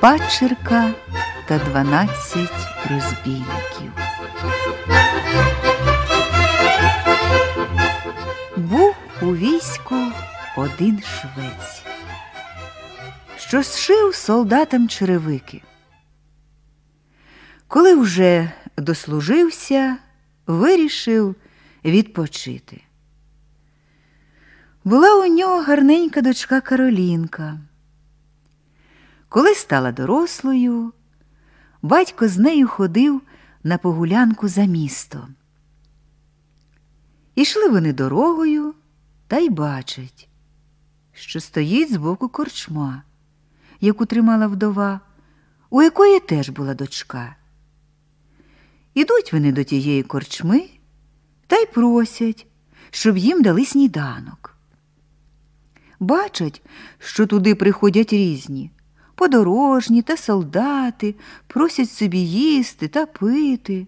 Падчерка та дванадцять розбійників. Був у війську один швець, що зшив солдатам черевики. Коли вже дослужився, вирішив відпочити. Була у нього гарненька дочка Каролінка. Коли стала дорослою, батько з нею ходив на погулянку за місто. Ішли вони дорогою та й бачать, що стоїть збоку корчма, яку тримала вдова, у якої теж була дочка. Ідуть вони до тієї корчми та й просять, щоб їм дали сніданок. Бачать, що туди приходять різні подорожні та солдати, просять собі їсти та пити.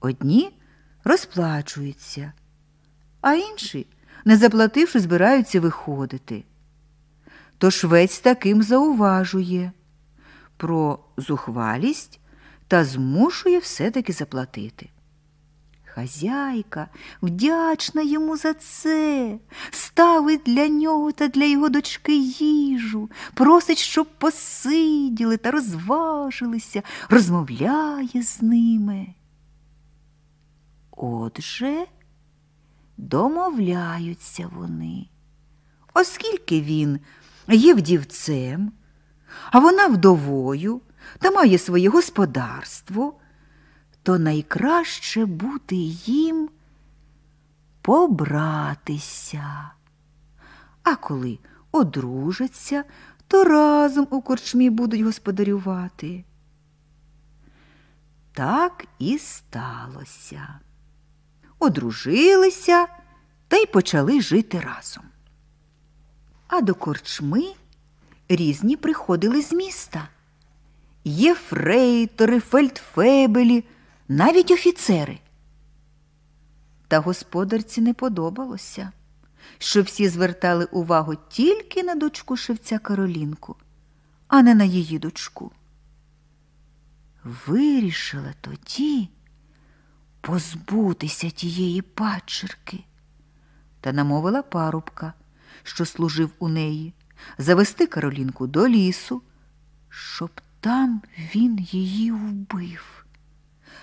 Одні розплачуються, а інші, не заплативши, збираються виходити. То швець таким зауважує про зухвалість та змушує все-таки заплатити. Хазяйка вдячна йому за це, ставить для нього та для його дочки їжу, просить, щоб посиділи та розважилися, розмовляє з ними. Отже, домовляються вони, оскільки він є вдівцем, а вона вдовою та має своє господарство то найкраще бути їм побратися. А коли одружаться, то разом у корчмі будуть господарювати. Так і сталося. Одружилися та й почали жити разом. А до корчми різні приходили з міста. Єфрейтори, фельдфебелі – навіть офіцери. Та господарці не подобалося, що всі звертали увагу тільки на дочку шевця Каролінку, а не на її дочку. Вирішила тоді позбутися тієї падчерки та намовила парубка, що служив у неї, завести Каролінку до лісу, щоб там він її вбив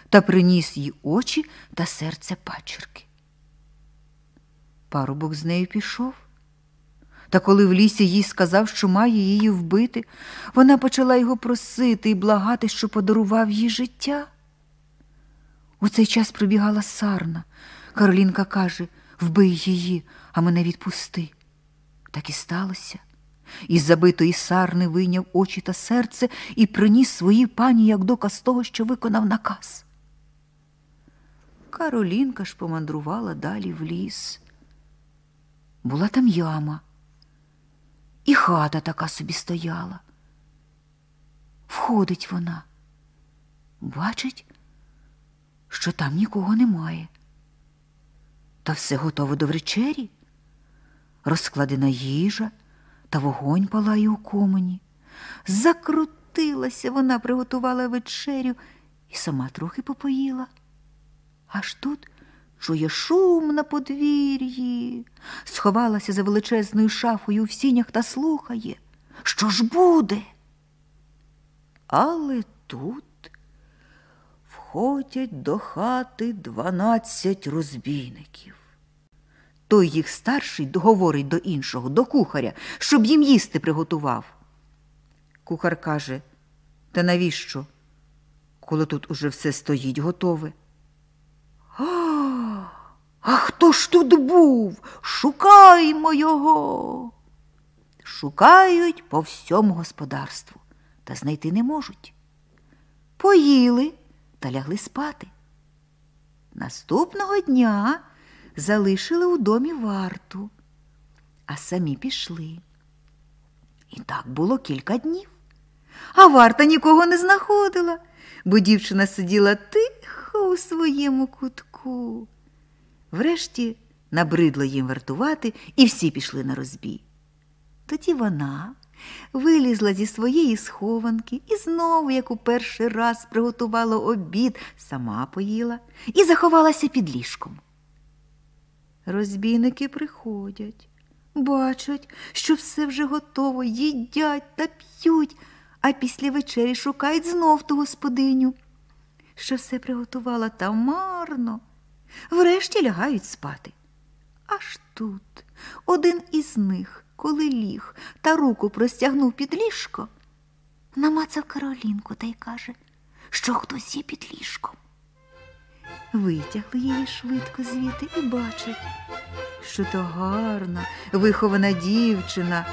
та приніс їй очі та серце пачерки. Парубок з нею пішов. Та коли в лісі їй сказав, що має її вбити, вона почала його просити і благати, що подарував їй життя. У цей час прибігала сарна. Каролінка каже Вбий її, а мене відпусти. Так і сталося. Із забитої сарни вийняв очі та серце і приніс своїй пані як доказ того, що виконав наказ. Каролінка ж помандрувала далі в ліс. Була там яма, і хата така собі стояла. Входить вона, бачить, що там нікого немає. Та все готово до вечері, розкладена їжа та вогонь палає у комені. Закрутилася вона, приготувала вечерю і сама трохи попоїла. Аж тут чує шум на подвір'ї, сховалася за величезною шафою в сінях та слухає, що ж буде. Але тут входять до хати дванадцять розбійників. Той їх старший говорить до іншого, до кухаря, щоб їм їсти приготував. Кухар каже, та навіщо, коли тут уже все стоїть готове? А хто ж тут був? Шукаймо його. Шукають по всьому господарству, та знайти не можуть. Поїли та лягли спати. Наступного дня залишили у домі варту, а самі пішли. І так було кілька днів. А варта нікого не знаходила, бо дівчина сиділа тихо у своєму кутку. Врешті набридло їм вартувати, і всі пішли на розбій. Тоді вона вилізла зі своєї схованки і знову, як у перший раз, приготувала обід, сама поїла і заховалася під ліжком. Розбійники приходять, бачать, що все вже готово, їдять та п'ють, а після вечері шукають знов ту господиню, що все приготувала та марно. Врешті лягають спати. Аж тут один із них, коли ліг та руку простягнув під ліжко, намацав Каролінку та й каже, що хтось є під ліжком. Витягли її швидко звідти і бачать, що то гарна, вихована дівчина,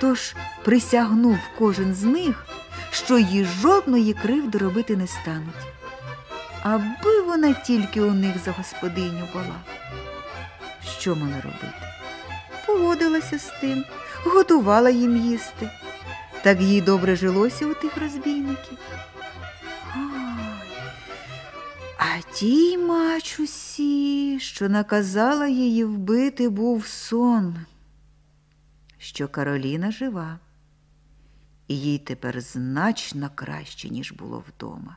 тож присягнув кожен з них, що їй жодної кривди робити не стануть, аби вона тільки у них за господиню була. Що мала робити? Погодилася з тим, готувала їм їсти. Так їй добре жилося у тих розбійників. А тій мачусі, що наказала її вбити, був сон, що Кароліна жива, і їй тепер значно краще, ніж було вдома.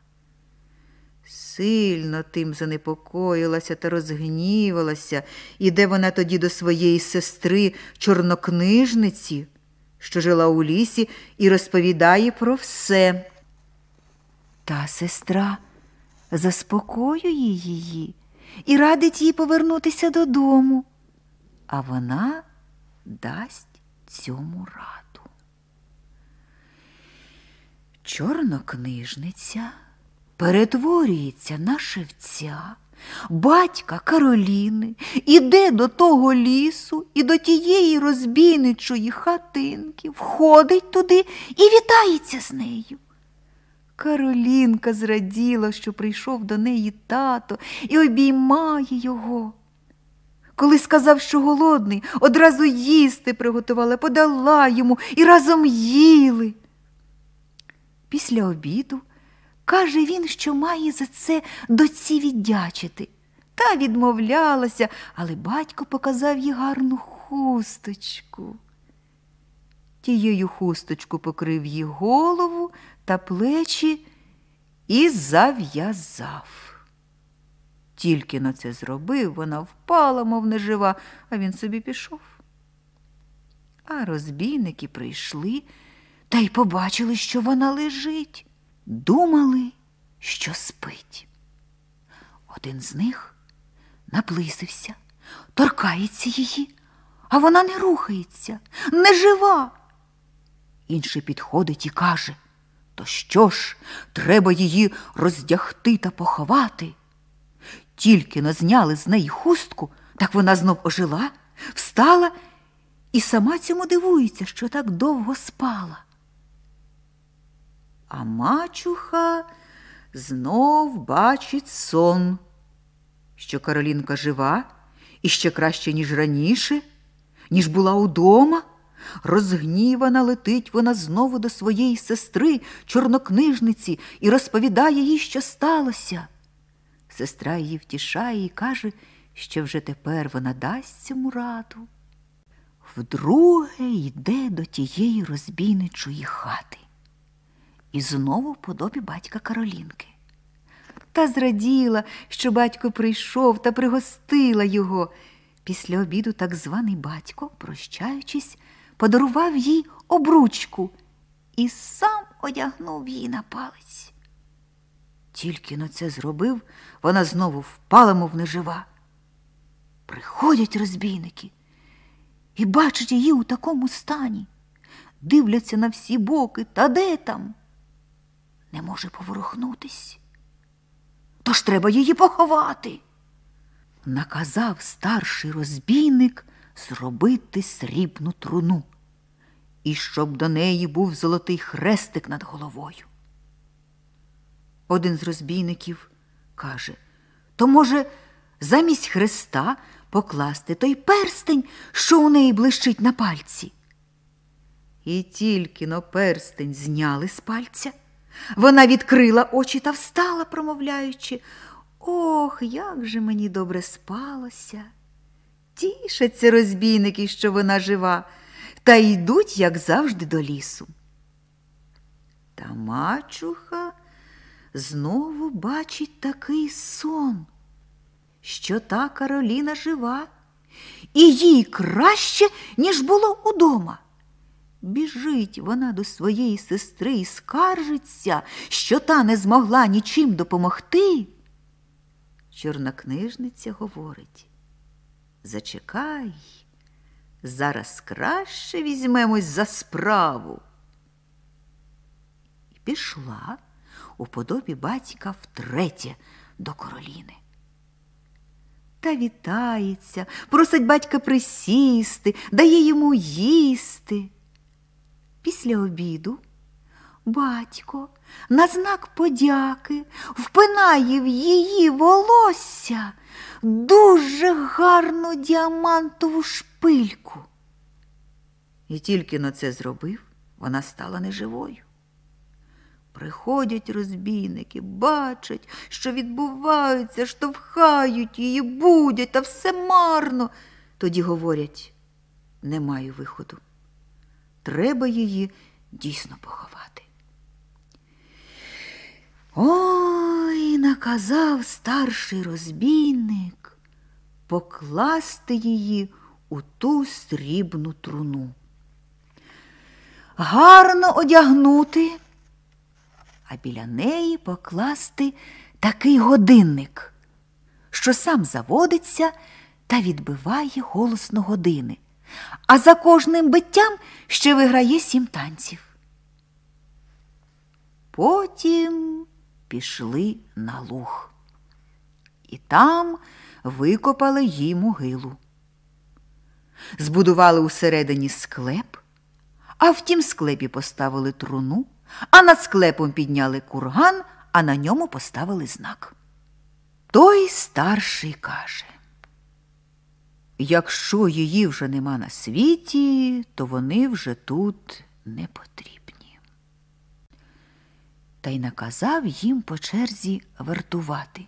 Сильно тим занепокоїлася та розгнівалася, іде вона тоді до своєї сестри, чорнокнижниці, що жила у лісі, і розповідає про все. Та сестра заспокоює її і радить їй повернутися додому, а вона дасть цьому раду. Чорнокнижниця перетворюється на шевця, батька Кароліни, іде до того лісу і до тієї розбійничої хатинки, входить туди і вітається з нею. Каролінка зраділа, що прийшов до неї тато і обіймає його. Коли сказав, що голодний, одразу їсти приготувала, подала йому і разом їли. Після обіду каже він, що має за це доці віддячити. Та відмовлялася, але батько показав їй гарну хусточку. Тією хусточку покрив їй голову та плечі і зав'язав. Тільки на це зробив, вона впала, мов нежива, а він собі пішов. А розбійники прийшли та й побачили, що вона лежить. Думали, що спить. Один з них наблизився, торкається її, а вона не рухається, не жива. Інший підходить і каже То що ж, треба її роздягти та поховати? Тільки но зняли з неї хустку, так вона знов ожила, встала і сама цьому дивується, що так довго спала. А мачуха знов бачить сон, що Каролінка жива і ще краще, ніж раніше, ніж була удома. Розгнівана летить вона знову до своєї сестри, чорнокнижниці, і розповідає їй, що сталося. Сестра її втішає і каже, що вже тепер вона дасть цьому раду. Вдруге йде до тієї розбійничої хати. І знову в подобі батька Каролінки. Та зраділа, що батько прийшов та пригостила його. Після обіду так званий батько, прощаючись, подарував їй обручку і сам одягнув її на палець. Тільки на це зробив, вона знову впала, мов нежива. Приходять розбійники і бачать її у такому стані, дивляться на всі боки, та де там? Не може поворухнутись. Тож треба її поховати. Наказав старший розбійник зробити срібну труну, і щоб до неї був золотий хрестик над головою. Один з розбійників каже то, може, замість хреста покласти той перстень, що у неї блищить на пальці. І тільки но перстень зняли з пальця, вона відкрила очі та встала, промовляючи Ох, як же мені добре спалося. Тішаться розбійники, що вона жива, та йдуть, як завжди, до лісу. Та мачуха знову бачить такий сон, що та Кароліна жива, і їй краще, ніж було удома. Біжить вона до своєї сестри і скаржиться, що та не змогла нічим допомогти. Чорнокнижниця говорить Зачекай, зараз краще візьмемось за справу. І пішла у подобі батька втретє до Короліни. Та вітається, просить батька присісти, дає йому їсти. Після обіду батько на знак подяки впинає в її волосся дуже гарну діамантову шпильку. І тільки на це зробив, вона стала неживою. Приходять розбійники, бачать, що відбувається, штовхають її, будять, та все марно. Тоді говорять, не маю виходу. Треба її дійсно поховати. Ой, наказав старший розбійник покласти її у ту срібну труну. Гарно одягнути, а біля неї покласти такий годинник, що сам заводиться та відбиває голосно години, а за кожним биттям ще виграє сім танців. Потім пішли на луг. І там викопали їй могилу. Збудували усередині склеп, а в тім склепі поставили труну, а над склепом підняли курган, а на ньому поставили знак. Той старший каже, якщо її вже нема на світі, то вони вже тут не потрібні та й наказав їм по черзі вартувати.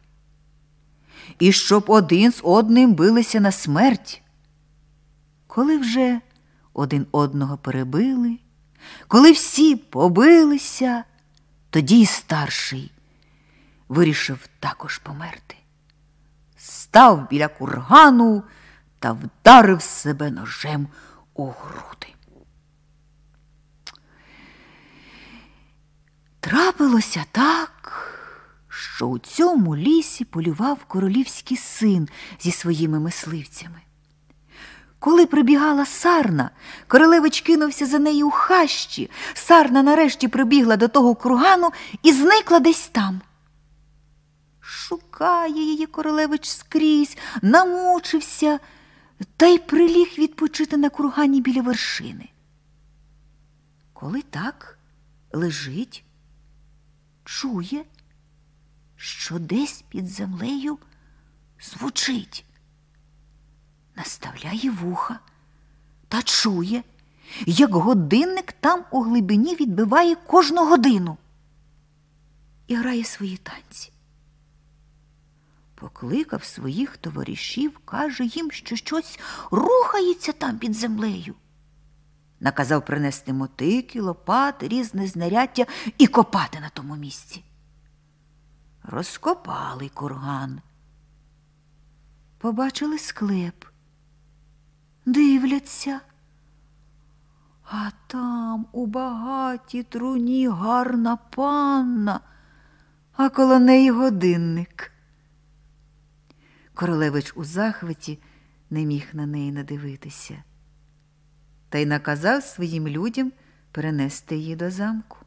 І щоб один з одним билися на смерть. Коли вже один одного перебили, коли всі побилися, тоді й старший вирішив також померти. Став біля кургану та вдарив себе ножем у груди. Трапилося так, що у цьому лісі полював королівський син зі своїми мисливцями. Коли прибігала сарна, королевич кинувся за нею у хащі. Сарна нарешті прибігла до того кругану і зникла десь там. Шукає її королевич скрізь, намучився та й приліг відпочити на кургані біля вершини. Коли так лежить, чує, що десь під землею звучить, наставляє вуха та чує, як годинник там у глибині відбиває кожну годину і грає свої танці. Покликав своїх товаришів, каже їм, що щось рухається там під землею наказав принести мотики, лопати, різне знаряддя і копати на тому місці. Розкопали курган. Побачили склеп, дивляться, а там у багатій труні гарна панна, а коло неї годинник. Королевич у захваті не міг на неї надивитися та й наказав своїм людям перенести її до замку.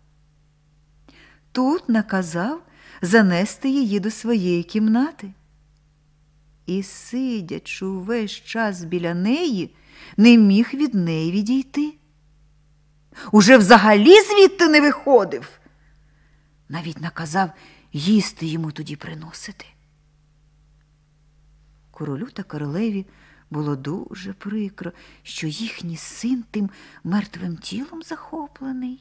Тут наказав занести її до своєї кімнати. І, сидячи увесь час біля неї, не міг від неї відійти. Уже взагалі звідти не виходив. Навіть наказав їсти йому тоді приносити. Королю та королеві було дуже прикро, що їхній син тим мертвим тілом захоплений.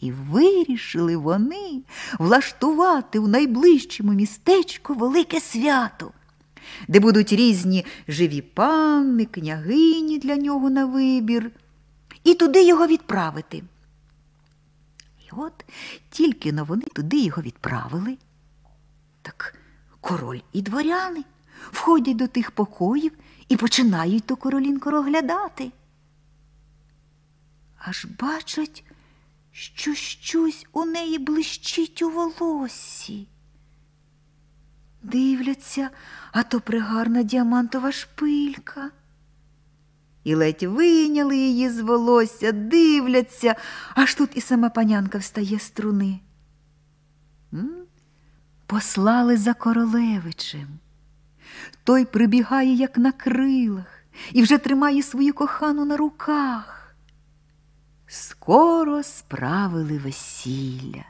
І вирішили вони влаштувати в найближчому містечку велике свято. де будуть різні живі панни, княгині для нього на вибір, і туди його відправити. І от тільки но вони туди його відправили, так король і дворяни входять до тих покоїв і починають ту королінку розглядати. Аж бачать, що щось у неї блищить у волоссі. Дивляться, а то пригарна діамантова шпилька. І ледь вийняли її з волосся, дивляться, аж тут і сама панянка встає з струни. Послали за королевичем. Той прибігає, як на крилах, і вже тримає свою кохану на руках. Скоро справили весілля.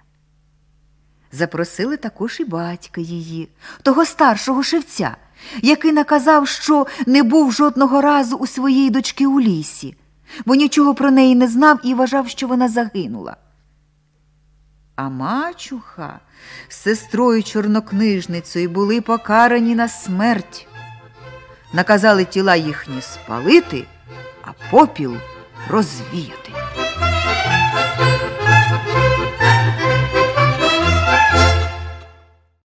Запросили також і батька її, того старшого шевця, який наказав, що не був жодного разу у своєї дочки у лісі, бо нічого про неї не знав і вважав, що вона загинула. А мачуха з сестрою чорнокнижницею були покарані на смерть. Наказали тіла їхні спалити, а попіл розвіяти.